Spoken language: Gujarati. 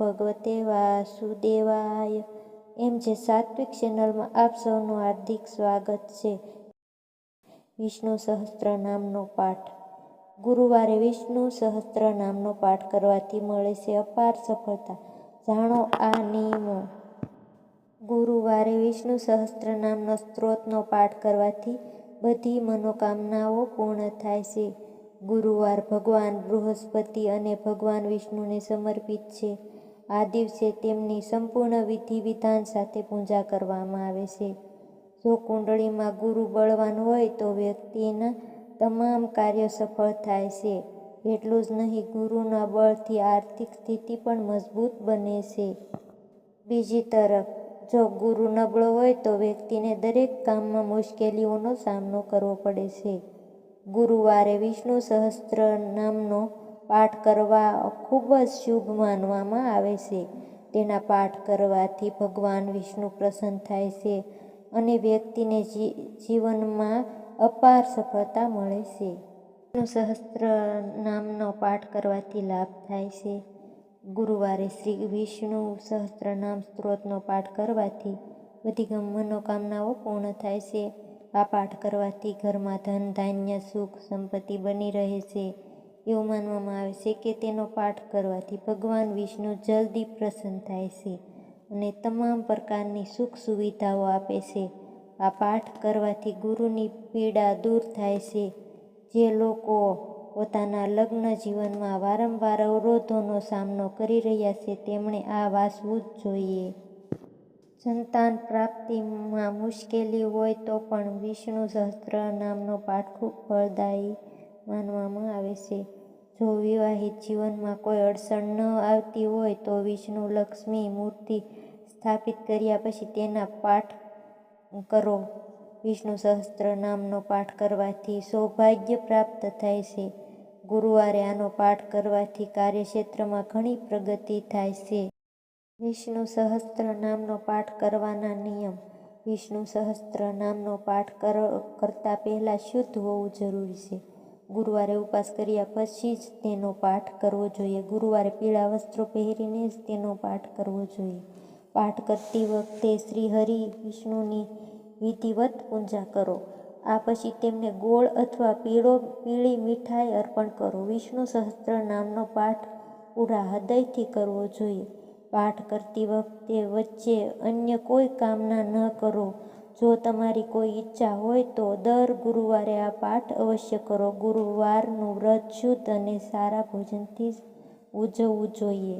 ભગવતે વાસુદેવાય. એમ જે સાત્વિક ચેનલમાં આપ સૌનું હાર્દિક સ્વાગત છે. વિષ્ણુ સહસ્ત્રનામનો પાઠ. ગુરુવારે વિષ્ણુ સહસ્ત્ર નામનો પાઠ કરવાથી મળે છે અપાર સફળતા. જાણો આ નિયમો. ગુરુવારે વિષ્ણુ સહસ્ત્ર નામનો સ્ત્રોતનો પાઠ કરવાથી બધી મનોકામનાઓ પૂર્ણ થાય છે. ગુરુવાર ભગવાન બૃહસ્પતિ અને ભગવાન વિષ્ણુને સમર્પિત છે. આ દિવસે તેમની સંપૂર્ણ વિધિ વિધાન સાથે પૂજા કરવામાં આવે છે. જો કુંડળીમાં ગુરુ બળવાન હોય તો વ્યક્તિના તમામ કાર્યો સફળ થાય છે. એટલું જ નહીં, ગુરુના બળથી આર્થિક સ્થિતિ પણ મજબૂત બને છે. બીજી તરફ, જો ગુરુ નબળો હોય તો વ્યક્તિને દરેક કામમાં મુશ્કેલીઓનો સામનો કરવો પડે છે. ગુરુવારે વિષ્ણુ સહસ્ત્રનામનો પાઠ કરવા ખૂબ જ શુભ માનવામાં આવે છે. તેના પાઠ કરવાથી ભગવાન વિષ્ણુ પ્રસન્ન થાય છે અને વ્યક્તિને જીવનમાં અપાર સફળતા મળે છે. વિષ્ણુ સહસ્ત્રનામનો પાઠ કરવાથી લાભ થાય છે. ગુરુવારે શ્રી વિષ્ણુ સહસ્ત્રનામ સ્ત્રોતનો પાઠ કરવાથી બધી મનોકામનાઓ પૂર્ણ થાય છે. આ પાઠ કરવાથી ઘરમાં ધન, ધાન્ય, સુખ, સંપત્તિ બની રહે છે. એવું માનવામાં આવે છે કે તેનો પાઠ કરવાથી ભગવાન વિષ્ણુ જલ્દી પ્રસન્ન થાય છે અને તમામ પ્રકારની સુખ સુવિધાઓ આપે છે. આ પાઠ કરવાથી ગુરુની પીડા દૂર થાય છે. જે લોકો પોતાના લગ્ન જીવનમાં વારંવાર અવરોધોનો સામનો કરી રહ્યા છે, તેમણે આ વાંચવું જ જોઈએ. સંતાન પ્રાપ્તિમાં મુશ્કેલી હોય તો પણ વિષ્ણુ સહસ્ત્રનામનો પાઠ ખૂબ ફળદાયી માનવામાં આવે છે. જો વિવાહિત જીવનમાં કોઈ અડચણ ન આવતી હોય તો વિષ્ણુ લક્ષ્મી મૂર્તિ સ્થાપિત કર્યા પછી તેના પાઠ કરો. વિષ્ણુ સહસ્ત્ર નામનો પાઠ કરવાથી સૌભાગ્ય પ્રાપ્ત થાય છે. ગુરુવારે આનો પાઠ કરવાથી કાર્યક્ષેત્રમાં ઘણી પ્રગતિ થાય છે. વિષ્ણુ સહસ્ત્ર નામનો પાઠ કરવાના નિયમ. વિષ્ણુ સહસ્ત્ર નામનો પાઠ કરતા પહેલાં શુદ્ધ હોવું જરૂરી છે. ગુરુવારે ઉપવાસ કર્યા પછી જ તેનો પાઠ કરવો જોઈએ. ગુરુવારે પીળા વસ્ત્રો પહેરીને જ તેનો પાઠ કરવો જોઈએ. પાઠ કરતી વખતે શ્રી હરિ વિષ્ણુની વિધિવત પૂજા કરો. આ પછી તેમને ગોળ અથવા પીળો, પીળી મીઠાઈ અર્પણ કરો. વિષ્ણુ સહસ્ત્રનામનો પાઠ પૂરા હૃદયથી કરવો જોઈએ. પાઠ કરતી વખતે વચ્ચે અન્ય કોઈ કામના ન કરો. જો તમારી કોઈ ઈચ્છા હોય તો દર ગુરુવારે આ પાઠ અવશ્ય કરો. ગુરુવારનું વ્રત શુદ્ધ અને સારા ભોજનથી ઉજવવું જોઈએ.